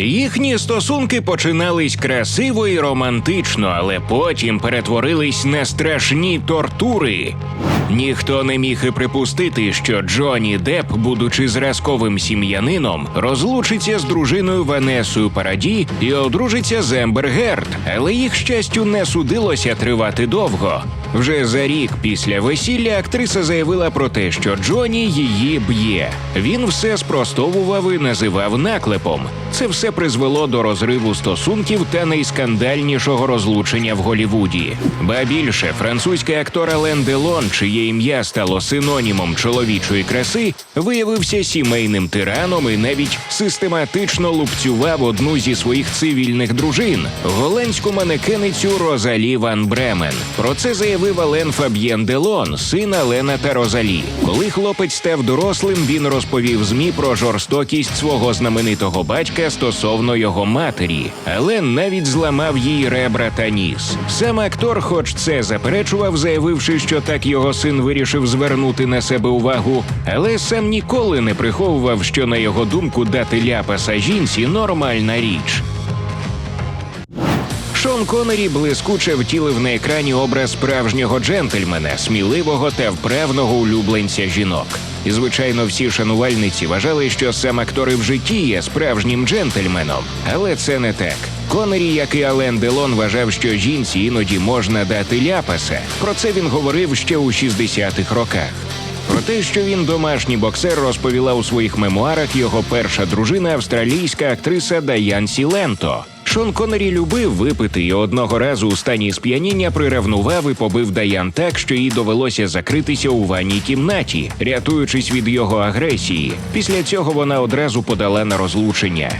Їхні стосунки починались красиво і романтично, але потім перетворились на страшні тортури. Ніхто не міг і припустити, що Джонні Депп, будучи зразковим сім'янином, розлучиться з дружиною Ванесою Параді і одружиться з Ембер але їх щастю не судилося тривати довго. Вже за рік після весілля актриса заявила про те, що Джонні її б'є. Він все спростовував і називав наклепом. Це все призвело до розриву стосунків та найскандальнішого розлучення в Голівуді. Ба більше французький актор Ален Делон, чиє ім'я стало синонімом чоловічої краси, виявився сімейним тираном і навіть систематично лупцював одну зі своїх цивільних дружин голландську манекеницю Розалі Ван Бремен. Про це заявив Ален Фаб'єн Делон, син Алена та Розалі. Коли хлопець став дорослим, він розповів змі про жорстокість свого знаменитого батька стосовно його матері. але навіть зламав їй ребра та ніс. Сам актор, хоч це заперечував, заявивши, що так його син вирішив звернути на себе увагу, але сам ніколи не приховував, що на його думку дати ляпаса жінці нормальна річ. Шон Коннері блискуче втілив на екрані образ справжнього джентльмена, сміливого та вправного улюбленця жінок. І, звичайно, всі шанувальниці вважали, що сам актор в житті є справжнім джентльменом. Але це не так. Коннері, як і Ален Делон, вважав, що жінці іноді можна дати ляпаса. Про це він говорив ще у 60-х роках. Про те, що він домашній боксер, розповіла у своїх мемуарах його перша дружина, австралійська актриса Даян Сіленто. Шон Конері любив випити і одного разу у стані сп'яніння приревнував і побив Даян так, що їй довелося закритися у ванній кімнаті, рятуючись від його агресії. Після цього вона одразу подала на розлучення.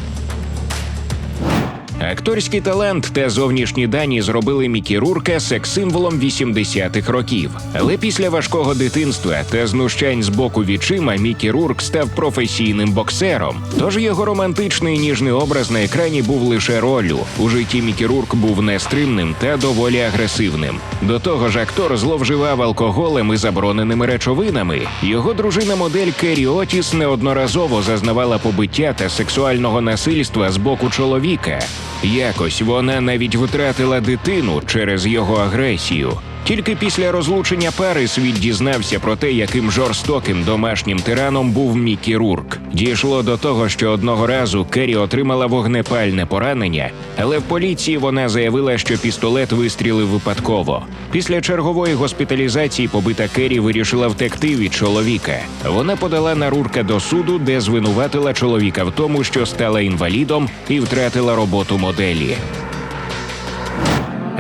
Акторський талант та зовнішні дані зробили Мікі Рурка секс-символом 80-х років. Але після важкого дитинства та знущань з боку відчима Мікі Рурк став професійним боксером. Тож його романтичний ніжний образ на екрані був лише роллю. У житті Мікі Рурк був нестримним та доволі агресивним. До того ж, актор зловживав алкоголем і забороненими речовинами. Його дружина модель Керрі Отіс неодноразово зазнавала побиття та сексуального насильства з боку чоловіка. Якось вона навіть втратила дитину через його агресію. Тільки після розлучення пари світ дізнався про те, яким жорстоким домашнім тираном був Мікі Рурк. Дійшло до того, що одного разу Керрі отримала вогнепальне поранення, але в поліції вона заявила, що пістолет вистрілив випадково. Після чергової госпіталізації побита Керрі вирішила втекти від чоловіка. Вона подала на Рурка до суду, де звинуватила чоловіка в тому, що стала інвалідом і втратила роботу моделі.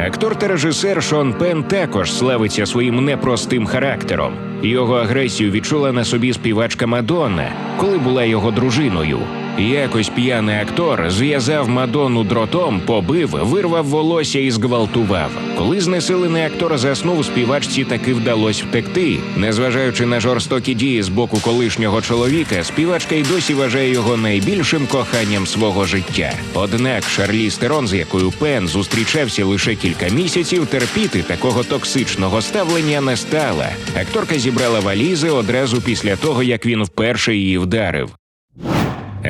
Актор та режисер Шон Пен також славиться своїм непростим характером. Його агресію відчула на собі співачка Мадонна, коли була його дружиною. Якось п'яний актор зв'язав Мадонну дротом, побив, вирвав волосся і зґвалтував. Коли знесилений актор заснув, співачці таки вдалося втекти. Незважаючи на жорстокі дії з боку колишнього чоловіка, співачка й досі вважає його найбільшим коханням свого життя. Однак Шарлі Стерон, з якою Пен зустрічався лише кілька місяців, терпіти такого токсичного ставлення не стала. Акторка зібрала валізи одразу після того, як він вперше її вдарив.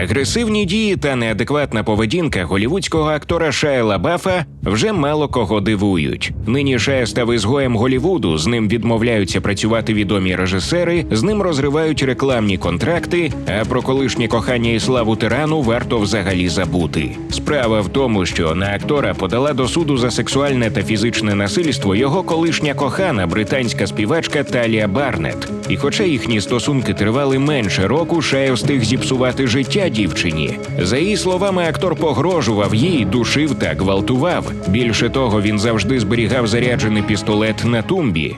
Агресивні дії та неадекватна поведінка голівудського актора Шайла Лабафа вже мало кого дивують. Нині Шая став ізгоєм Голівуду, з ним відмовляються працювати відомі режисери, з ним розривають рекламні контракти. А про колишнє кохання і славу тирану варто взагалі забути. Справа в тому, що на актора подала до суду за сексуальне та фізичне насильство його колишня кохана британська співачка Талія Барнет. І хоча їхні стосунки тривали менше року, Шая встиг зіпсувати життя дівчині. За її словами, актор погрожував їй, душив та гвалтував. Більше того, він завжди зберігав заряджений пістолет на тумбі.